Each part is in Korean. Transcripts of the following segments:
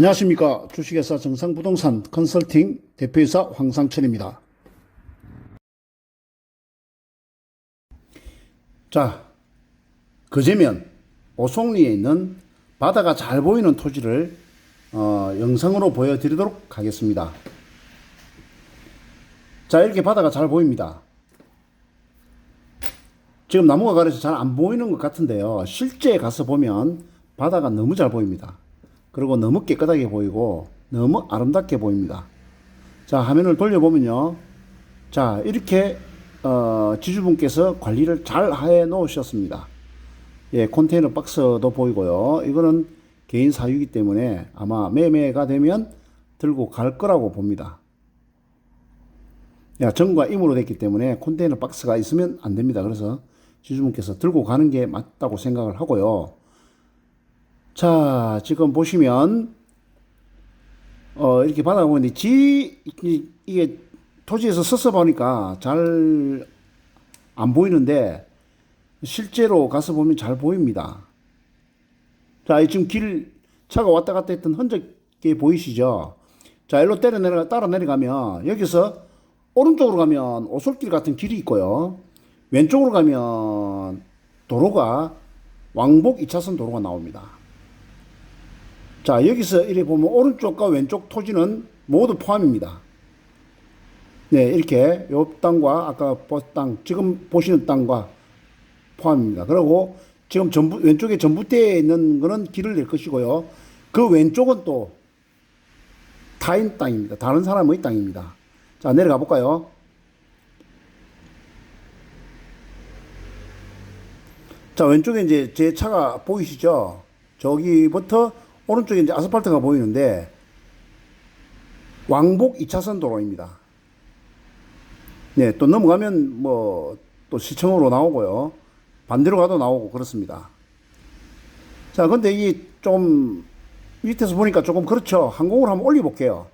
안녕하십니까. 주식회사 정상부동산 컨설팅 대표이사 황상철입니다. 자, 그제면 오송리에 있는 바다가 잘 보이는 토지를 어, 영상으로 보여드리도록 하겠습니다. 자, 이렇게 바다가 잘 보입니다. 지금 나무가 가려서 잘 안 보이는 것 같은데요. 실제 가서 보면 바다가 너무 잘 보입니다. 그리고 너무 깨끗하게 보이고 너무 아름답게 보입니다. 자, 화면을 돌려보면요. 자, 이렇게 어, 지주분께서 관리를 잘 해 놓으셨습니다. 예, 컨테이너 박스도 보이고요. 이거는 개인 사유이기 때문에 아마 매매가 되면 들고 갈 거라고 봅니다. 야, 정과 임으로 됐기 때문에 컨테이너 박스가 있으면 안 됩니다. 그래서 지주분께서 들고 가는 게 맞다고 생각을 하고요. 자, 지금 보시면, 어, 이렇게 보이는데, 지, 이- 이게 토지에서 서서 보니까 잘 안 보이는데, 실제로 가서 보면 잘 보입니다. 자, 이 지금 길, 차가 왔다 갔다 했던 흔적이 보이시죠? 자, 일로 때려 내려, 따라 내려가면, 여기서 오른쪽으로 가면 오솔길 같은 길이 있고요. 왼쪽으로 가면 도로가 왕복 2차선 도로가 나옵니다. 자, 여기서 이렇게 보면 오른쪽과 왼쪽 토지는 모두 포함입니다. 네, 이렇게 요 땅과 아까 보 땅, 지금 보시는 땅과 포함입니다. 그리고 지금 전부, 왼쪽에 전부대에 있는 거는 길을 낼 것이고요. 그 왼쪽은 또 타인 땅입니다. 다른 사람의 땅입니다. 자, 내려가 볼까요? 자, 왼쪽에 이제 제 차가 보이시죠? 저기부터 오른쪽에 이제 아스팔트가 보이는데 왕복 2차선 도로입니다. 네, 또 넘어가면 뭐 또 시청으로 나오고요. 반대로 가도 나오고 그렇습니다. 자, 근데 이 좀 밑에서 보니까 조금 그렇죠. 항공을 한번 올려볼게요.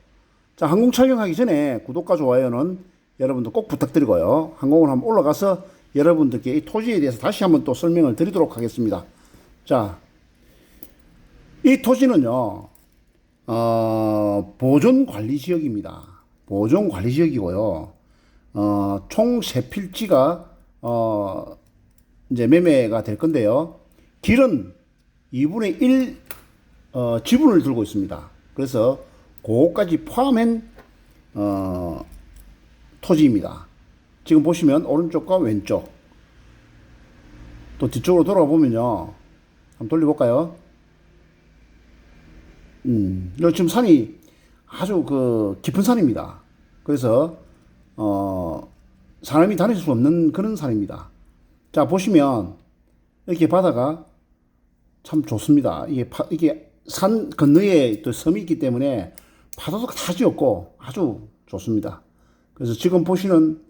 자, 항공 촬영하기 전에 구독과 좋아요는 여러분들 꼭 부탁드리고요. 항공을 한번 올라가서 여러분들께 이 토지에 대해서 다시 한번 또 설명을 드리도록 하겠습니다. 자, 이 토지는요, 어, 보존 관리 지역입니다. 보존 관리 지역이고요. 어, 총 세 필지가, 어, 이제 매매가 될 건데요. 길은 2분의 1, 어, 지분을 들고 있습니다. 그래서 그거까지 포함한, 어, 토지입니다. 지금 보시면 오른쪽과 왼쪽, 또 뒤쪽으로 돌아보면요. 한번 돌려볼까요? 음, 요 지금 산이 아주 그 깊은 산입니다. 그래서 어 사람이 다닐 수 없는 그런 산입니다. 자 보시면 이렇게 바다가 참 좋습니다. 이게 파, 이게 산 건너에 또 섬이 있기 때문에 파도도 다지 없고 아주 좋습니다. 그래서 지금 보시는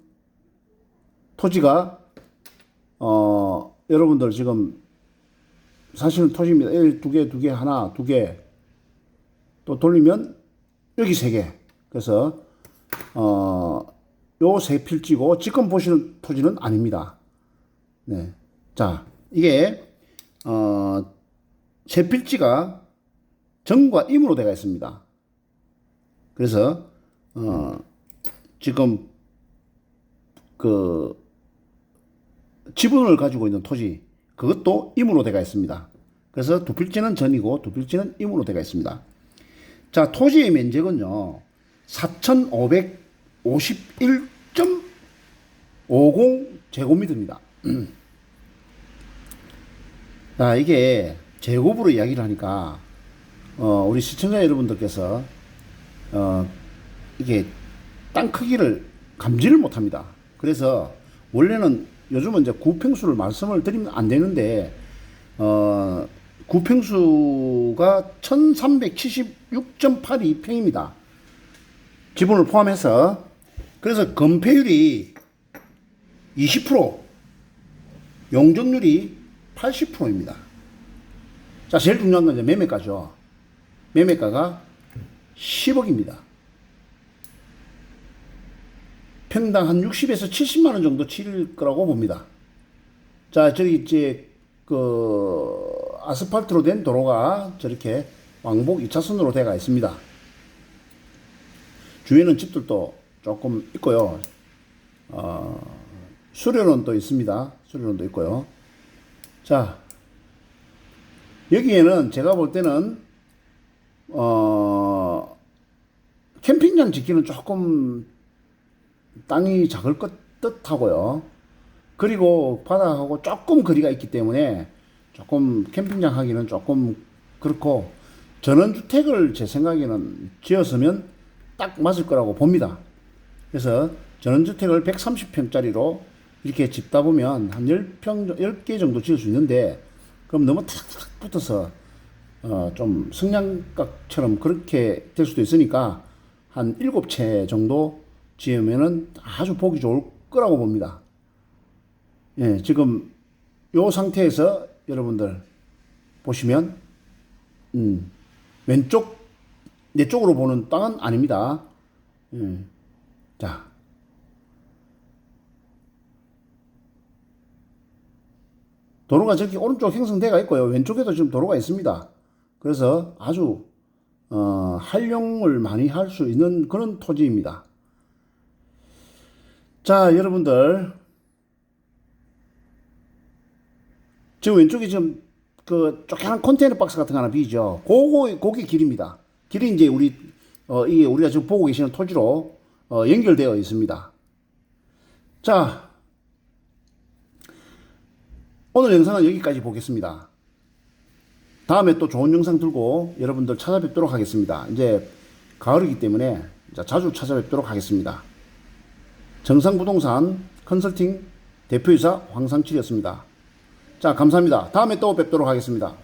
토지가 어 여러분들 지금 사실은 토지입니다. 1, 두 개, 두 개, 하나, 두 개, 또 돌리면 여기 세 개. 그래서 어, 요 세 필지고 지금 보시는 토지는 아닙니다. 네. 자, 이게 어, 세 필지가 정과 임으로 되어 있습니다. 그래서 어, 지금 그 지분을 가지고 있는 토지 그것도 임으로 되어 있습니다. 그래서 두 필지는 전이고 두 필지는 임으로 되어 있습니다. 자, 토지의 면적은요, 4,551.50 제곱미터입니다. 자, 이게 제곱으로 이야기를 하니까, 어, 우리 시청자 여러분들께서, 어, 이게 땅 크기를 감지를 못 합니다. 그래서 원래는 요즘은 이제 구평수를 말씀을 드리면 안 되는데, 어, 구평수가 1376.82평입니다. 지분을 포함해서. 그래서 건폐율이 20%, 용적률이 80%입니다. 자, 제일 중요한 건 이제 매매가죠. 매매가가 10억입니다. 평당 한 60에서 70만 원 정도 칠 거라고 봅니다. 자, 저기 이제 그 아스팔트로 된 도로가 저렇게 왕복 2차선으로 돼가 있습니다. 주위에는 집들도 조금 있고요. 어, 수료원도 있습니다. 수료원도 있고요. 자, 여기에는 제가 볼 때는, 어, 캠핑장 짓기는 조금 땅이 작을 것 듯하고요. 그리고 바다하고 조금 거리가 있기 때문에 조금 캠핑장 하기는 조금 그렇고 전원주택을 제 생각에는 지었으면 딱 맞을 거라고 봅니다. 그래서 전원주택을 130평짜리로 이렇게 짓다 보면 한 10평, 10개 정도 지을 수 있는데 그럼 너무 탁탁 붙어서 어, 좀 성냥각처럼 그렇게 될 수도 있으니까 한 7채 정도 지으면은 아주 보기 좋을 거라고 봅니다. 예, 지금 요 상태에서 여러분들 보시면 음, 왼쪽 내 쪽으로 보는 땅은 아닙니다. 예. 자. 도로가 저기 오른쪽 형성대가 있고요. 왼쪽에도 지금 도로가 있습니다. 그래서 아주 어, 활용을 많이 할 수 있는 그런 토지입니다. 자, 여러분들 지금 왼쪽에 지금 그 조그만 컨테이너 박스 같은 거 하나 비죠. 그거 그게 길입니다. 길이 이제 우리 어 이게 우리가 지금 보고 계시는 토지로 어 연결되어 있습니다. 자, 오늘 영상은 여기까지 보겠습니다. 다음에 또 좋은 영상 들고 여러분들 찾아뵙도록 하겠습니다. 이제 가을이기 때문에 자주 찾아뵙도록 하겠습니다. 정상부동산 컨설팅 대표이사 황상칠이었습니다. 자, 감사합니다. 다음에 또 뵙도록 하겠습니다.